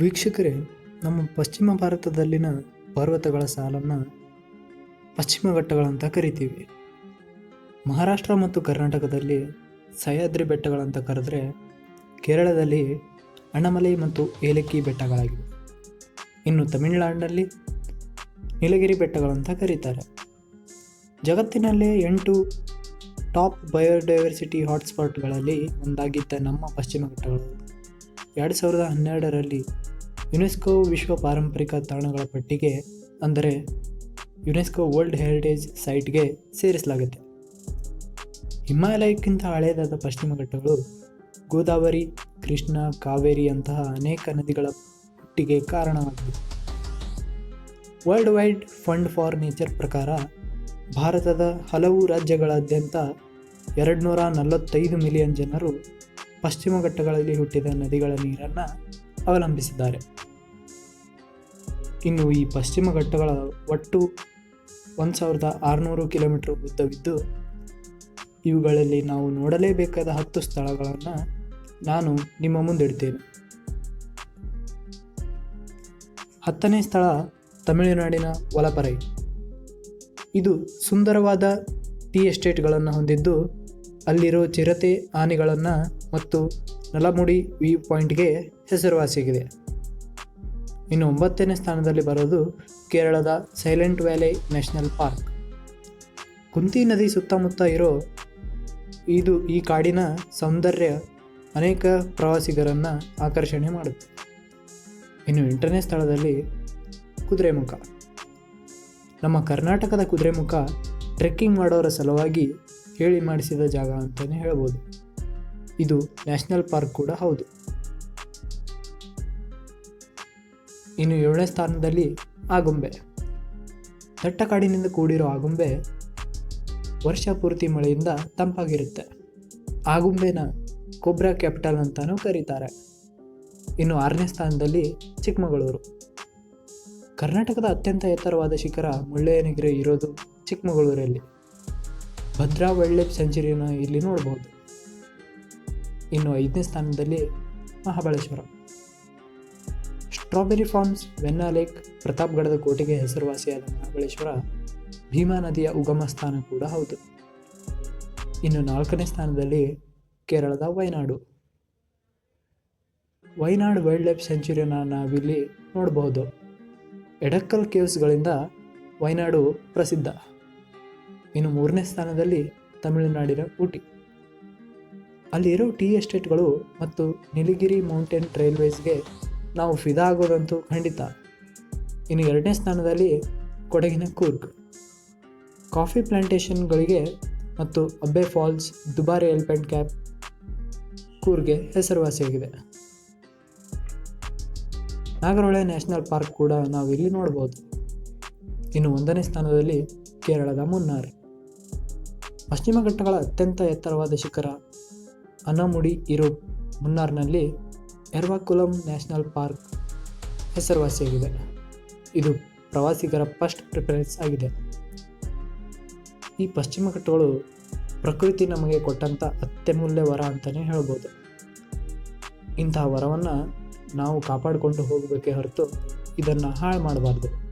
ವೀಕ್ಷಕರೇ, ನಮ್ಮ ಪಶ್ಚಿಮ ಭಾರತದಲ್ಲಿನ ಪರ್ವತಗಳ ಸಾಲನ್ನು ಪಶ್ಚಿಮ ಘಟ್ಟಗಳಂತ ಕರಿತೀವಿ. ಮಹಾರಾಷ್ಟ್ರ ಮತ್ತು ಕರ್ನಾಟಕದಲ್ಲಿ ಸಹ್ಯಾದ್ರಿ ಬೆಟ್ಟಗಳಂತ ಕರೆದ್ರೆ ಕೇರಳದಲ್ಲಿ ಅಣ್ಣಮಲೈ ಮತ್ತು ಏಲಕ್ಕಿ ಬೆಟ್ಟಗಳಾಗಿವೆ. ಇನ್ನು ತಮಿಳುನಾಡಿನಲ್ಲಿ ನೀಲಗಿರಿ ಬೆಟ್ಟಗಳಂತ ಕರೀತಾರೆ. ಜಗತ್ತಿನಲ್ಲೇ ಎಂಟು ಟಾಪ್ ಬಯೋಡೈವರ್ಸಿಟಿ ಹಾಟ್ಸ್ಪಾಟ್ಗಳಲ್ಲಿ ಒಂದಾಗಿದ್ದ ನಮ್ಮ ಪಶ್ಚಿಮ ಘಟ್ಟಗಳು ಎರಡು ಸಾವಿರದ ಹನ್ನೆರಡರಲ್ಲಿ ಯುನೆಸ್ಕೋ ವಿಶ್ವ ಪಾರಂಪರಿಕ ತಾಣಗಳ ಪಟ್ಟಿಗೆ, ಅಂದರೆ ಯುನೆಸ್ಕೋ ವರ್ಲ್ಡ್ ಹೆರಿಟೇಜ್ ಸೈಟ್ಗೆ ಸೇರಿಸಲಾಗುತ್ತೆ. ಹಿಮಾಲಯಕ್ಕಿಂತ ಹಳೆಯದಾದ ಪಶ್ಚಿಮ ಘಟ್ಟಗಳು ಗೋದಾವರಿ, ಕೃಷ್ಣ ಕಾವೇರಿಯಂತಹ ಅನೇಕ ನದಿಗಳ ಹುಟ್ಟಿಗೆ ಕಾರಣವಾಗಿದೆ world wide fund for nature ಪ್ರಕಾರ ಭಾರತದ ಹಲವು ರಾಜ್ಯಗಳಾದ್ಯಂತ ಎರಡು ನೂರ ನಲವತ್ತೈದು ಮಿಲಿಯನ್ ಜನರು ಪಶ್ಚಿಮ ಘಟ್ಟಗಳಲ್ಲಿ ಹುಟ್ಟಿದ ನದಿಗಳ ನೀರನ್ನು ಅವಲಂಬಿಸಿದ್ದಾರೆ. ಇನ್ನು ಈ ಪಶ್ಚಿಮ ಘಟ್ಟಗಳ ಒಟ್ಟು ಒಂದು ಸಾವಿರದ ಆರುನೂರು ಕಿಲೋಮೀಟರ್ ಉದ್ದವಿದ್ದು, ಇವುಗಳಲ್ಲಿ ನಾವು ನೋಡಲೇಬೇಕಾದ ಹತ್ತು ಸ್ಥಳಗಳನ್ನು ನಾನು ನಿಮ್ಮ ಮುಂದಿಡ್ತೇನೆ ಹತ್ತನೇ ಸ್ಥಳ ತಮಿಳುನಾಡಿನ ಒಲಪರೈ ಇದು ಸುಂದರವಾದ ಟೀ ಎಸ್ಟೇಟ್ಗಳನ್ನು ಹೊಂದಿದ್ದು ಅಲ್ಲಿರೋ ಚಿರತೆ ಆನೆಗಳನ್ನು ಮತ್ತು ನಲಮುಡಿ ವ್ಯೂ ಪಾಯಿಂಟ್ಗೆ ಹೆಸರುವಾಸಿಯಾಗಿದೆ. ಇನ್ನು ಒಂಬತ್ತನೇ ಸ್ಥಾನದಲ್ಲಿ ಬರೋದು ಕೇರಳದ silent valley national park. Kunti ನದಿ ಸುತ್ತಮುತ್ತ ಇರೋ ಇದು ಈ ಕಾಡಿನ ಸೌಂದರ್ಯ ಅನೇಕ ಪ್ರವಾಸಿಗರನ್ನು ಆಕರ್ಷಣೆ ಮಾಡುತ್ತೆ. ಇನ್ನು ಎಂಟನೇ ಸ್ಥಳದಲ್ಲಿ ಕುದುರೆಮುಖ. ನಮ್ಮ ಕರ್ನಾಟಕದ ಕುದುರೆಮುಖ ಟ್ರೆಕ್ಕಿಂಗ್ ಮಾಡೋರ ಸಲುವಾಗಿ ಹೇಳಿ ಮಾಡಿಸಿದ ಜಾಗ ಅಂತಲೇ ಹೇಳ್ಬೋದು. ಇದು ನ್ಯಾಷನಲ್ ಪಾರ್ಕ್ ಕೂಡ ಹೌದು. ಇನ್ನು ಏಳನೇ ಸ್ಥಾನದಲ್ಲಿ ಆಗುಂಬೆ. ದಟ್ಟ ಕಾಡಿನಿಂದ ಕೂಡಿರೋ ಆಗುಂಬೆ ವರ್ಷ ಪೂರ್ತಿ ಮಳೆಯಿಂದ ತಂಪಾಗಿರುತ್ತೆ. ಆಗುಂಬೆನ ಕೊಬ್ರಾ ಕ್ಯಾಪಿಟಲ್ ಅಂತಲೂ ಕರೀತಾರೆ. ಇನ್ನು ಆರನೇ ಸ್ಥಾನದಲ್ಲಿ ಚಿಕ್ಕಮಗಳೂರು. ಕರ್ನಾಟಕದ ಅತ್ಯಂತ ಎತ್ತರವಾದ ಶಿಖರ ಮುಳ್ಳಯ್ಯನಗಿರಿ ಇರೋದು ಚಿಕ್ಕಮಗಳೂರಲ್ಲಿ. ಭದ್ರಾ ವೈಲ್ಡ್ ಲೈಫ್ ಸೆಂಚುರಿನ ಇಲ್ಲಿ ನೋಡಬಹುದು ಇನ್ನು ಐದನೇ ಸ್ಥಾನದಲ್ಲಿ Mahabaleshwar. Strawberry farms Venna lake ಪ್ರತಾಪ್ಗಢದ ಕೋಟೆಗೆ ಹೆಸರುವಾಸಿಯಾದ ಮಹಾಬಳೇಶ್ವರ ಭೀಮಾ ನದಿಯ ಉಗಮ ಸ್ಥಾನ ಕೂಡ ಹೌದು. ಇನ್ನು ನಾಲ್ಕನೇ ಸ್ಥಾನದಲ್ಲಿ ಕೇರಳದ ವಯನಾಡು ವಯನಾಡ್ ವೈಲ್ಡ್ ಲೈಫ್ ಸೆಂಚುರಿನ ನಾವಿಲ್ಲಿ ನೋಡಬಹುದು ಎಡಕ್ಕಲ್ ಕೇವ್ಸ್ಗಳಿಂದ ವೈನಾಡು ಪ್ರಸಿದ್ಧ. ಇನ್ನು ಮೂರನೇ ಸ್ಥಾನದಲ್ಲಿ ತಮಿಳುನಾಡಿನ ಊಟಿ. ಅಲ್ಲಿರೋ ಟೀ ಎಸ್ಟೇಟ್ಗಳು ಮತ್ತು ನೀಲಗಿರಿ ಮೌಂಟೇನ್ ರೈಲ್ವೇಸ್ಗೆ ನಾವು ಫಿದಾ ಆಗೋದಂತೂ ಖಂಡಿತ. ಇನ್ನು ಎರಡನೇ ಸ್ಥಾನದಲ್ಲಿ ಕೊಡಗಿನ ಕೂರ್ಗ್. ಕಾಫಿ ಪ್ಲಾಂಟೇಷನ್ಗಳಿಗೆ ಮತ್ತು Abbey falls, Dubare elephant camp ಕೂರ್ಗೆ ಹೆಸರುವಾಸಿಯಾಗಿದೆ. ನಾಗರಹೊಳೆ ನ್ಯಾಷನಲ್ ಪಾರ್ಕ್ ಕೂಡ ನಾವು ಇಲ್ಲಿ ನೋಡ್ಬೋದು. ಇನ್ನು ಒಂದನೇ ಸ್ಥಾನದಲ್ಲಿ ಕೇರಳದ ಮುನ್ನಾರ್. ಪಶ್ಚಿಮ ಘಟ್ಟಗಳ ಅತ್ಯಂತ ಎತ್ತರವಾದ ಶಿಖರ ಅನಮುಡಿ ಇರೋ ಮುನ್ನಾರ್ನಲ್ಲಿ ಎರ್ವಾಕುಲಂ ನ್ಯಾಷನಲ್ ಪಾರ್ಕ್ ಹೆಸರುವಾಸಿಯಾಗಿದೆ. ಇದು ಪ್ರವಾಸಿಗರ ಫಸ್ಟ್ ಪ್ರಿಫರೆನ್ಸ್ ಆಗಿದೆ. ಈ ಪಶ್ಚಿಮ ಘಟ್ಟಗಳು ಪ್ರಕೃತಿ ನಮಗೆ ಕೊಟ್ಟಂಥ ಅತ್ಯಮೂಲ್ಯ ವರ ಅಂತಲೇ ಹೇಳ್ಬೋದು. ಇಂತಹ ವರವನ್ನು ನಾವು ಕಾಪಾಡಿಕೊಂಡು ಹೋಗಬೇಕೇ ಹೊರತು ಇದನ್ನು ಹಾಳು ಮಾಡಬಾರ್ದು.